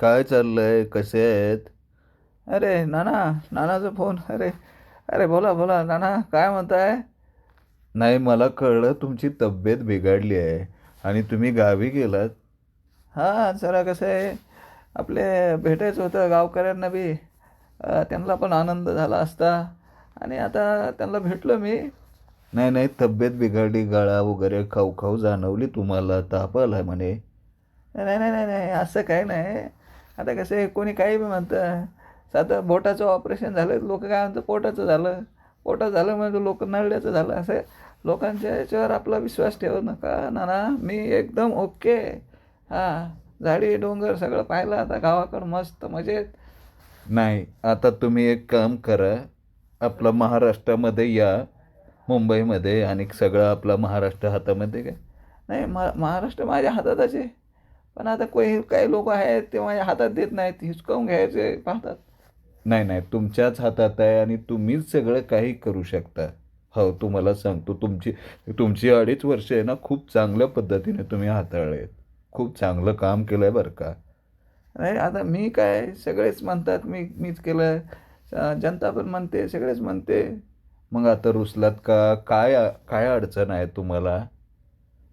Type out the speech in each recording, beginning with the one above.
काय चाललंय? कसे आहेत? अरे नाना नानाचा फोन. अरे अरे बोला बोला नाना काय म्हणताय? नाही मला कळलं तुमची तब्येत बिघडली आहे आणि तुम्ही गावी गेलात. हां जरा कसं आहे आपले भेटायचं होतं गावकऱ्यांना बी. त्यांना पण आनंद झाला असता. आणि आता त्यांना भेटलो मी. नाही नाही तब्येत बिघडली गळा वगैरे खाऊ खाऊ जाणवली तुम्हाला ताप आला म्हणे. नाही नाही नाही नाही असं काही नाही. आता कसं आहे कोणी काही बी म्हणतं साधं बोटाचं ऑपरेशन झालं लोक काय म्हणतं पोटाचं झालं. पोटाचं झालं म्हणजे लोक नळल्याचं झालं. असं लोकांच्या याच्यावर आपला विश्वास ठेवू नका. ना ना मी एकदम ओके हां झाडी डोंगर सगळं पाहिलं आता गावाकडं मस्त मजेत. नाही आता तुम्ही एक काम करा. आपलं महाराष्ट्रामध्ये या मुंबईमध्ये आणि सगळं आपला महाराष्ट्र हातामध्ये काय नाही मा महाराष्ट्र माझ्या हातातच आहे. पण आता कोणी काही लोक आहेत ते माझ्या हातात देत नाहीत हिसकावून घ्यायचे पाहतात. नाही नाही तुमच्याच हातात आहे आणि तुम्हीच सगळं काही करू शकता. हो तुम्हाला सांगतो तुमची तुमची अडीच वर्ष आहे ना खूप चांगल्या पद्धतीने तुम्ही हाताळले खूप चांगलं काम केलं आहे बरं का. नाही आता मी काय सगळेच म्हणतात मी मीच केलं अं, जनता पण म्हणते सगळेच म्हणते. मग आता रुसलात का? काय काय अडचण आहे तुम्हाला?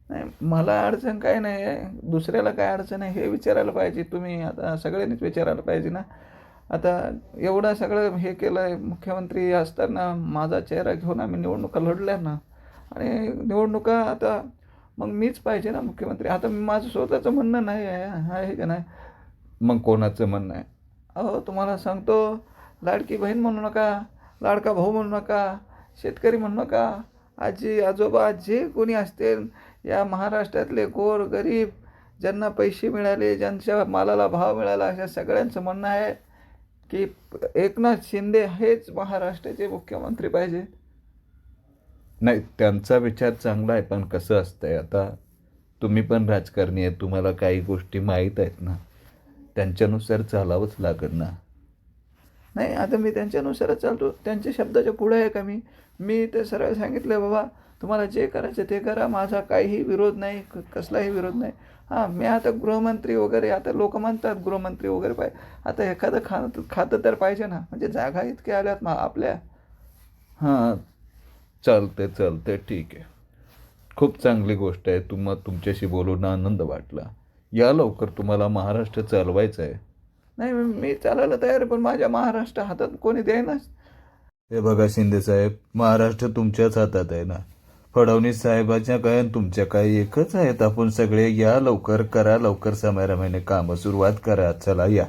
नाही मला अडचण काय नाही आहे. दुसऱ्याला काय अडचण आहे हे विचारायला पाहिजे. तुम्ही आता सगळ्यांनीच विचारायला पाहिजे ना. आता एवढं सगळं हे केलं आहे मुख्यमंत्री असताना माझा चेहरा घेऊन आम्ही निवडणुका लढल्या ना. आणि निवडणुका आता मग मीच पाहिजे ना मुख्यमंत्री. आता माझं स्वतःचं म्हणणं नाही आहे. आहे का नाही? मग कोणाचं म्हणणं आहे? अहो तुम्हाला सांगतो लाडकी बहीण म्हणू नका लाडका भाऊ म्हणू नका शेतकरी म्हणू नका आजी आजोबा जे कोणी असतील या महाराष्ट्रातले गोर गरीब ज्यांना पैसे मिळाले ज्यांच्या मालाला भाव मिळाला अशा सगळ्यांचं म्हणणं आहे की एकनाथ शिंदे हेच महाराष्ट्राचे मुख्यमंत्री पाहिजे नाही त्यांचा विचार चांगला आहे पण कसं असतंय आता तुम्ही पण राजकारणी आहे तुम्हाला काही गोष्टी माहीत आहेत ना त्यांच्यानुसार चालावंच लागेल ना. नाही आता मी त्यांच्यानुसारच चालतो. त्यांच्या शब्दाच्या पुढे आहे का मी? मी ते सरळ सांगितलं बाबा तुम्हाला जे करायचं ते करा. माझा काहीही विरोध नाही क- कसलाही विरोध नाही. हां मी आता गृहमंत्री वगैरे आता लोक म्हणतात गृहमंत्री वगैरे पाहिजे आता एखादं खातं खातं तर पाहिजे ना. म्हणजे जागा इतक्या आल्यात मा आपल्या. हां चालते चालते ठीक आहे. खूप चांगली गोष्ट आहे. तुम्हा तुमच्याशी बोलून आनंद वाटला. या लवकर तुम्हाला महाराष्ट्र चालवायचं आहे नाही मी चालायला तयार आहे पण माझ्या महाराष्ट्र हातात कोणी देईनाच हे बघा शिंदे साहेब महाराष्ट्र तुमच्याच हातात आहे ना. फडणवीस साहेबाच्या काय तुमच्या काय एकच आहेत. आपण सगळे या लवकर करा लवकर समारंभाने कामं सुरुवात करा. चला या.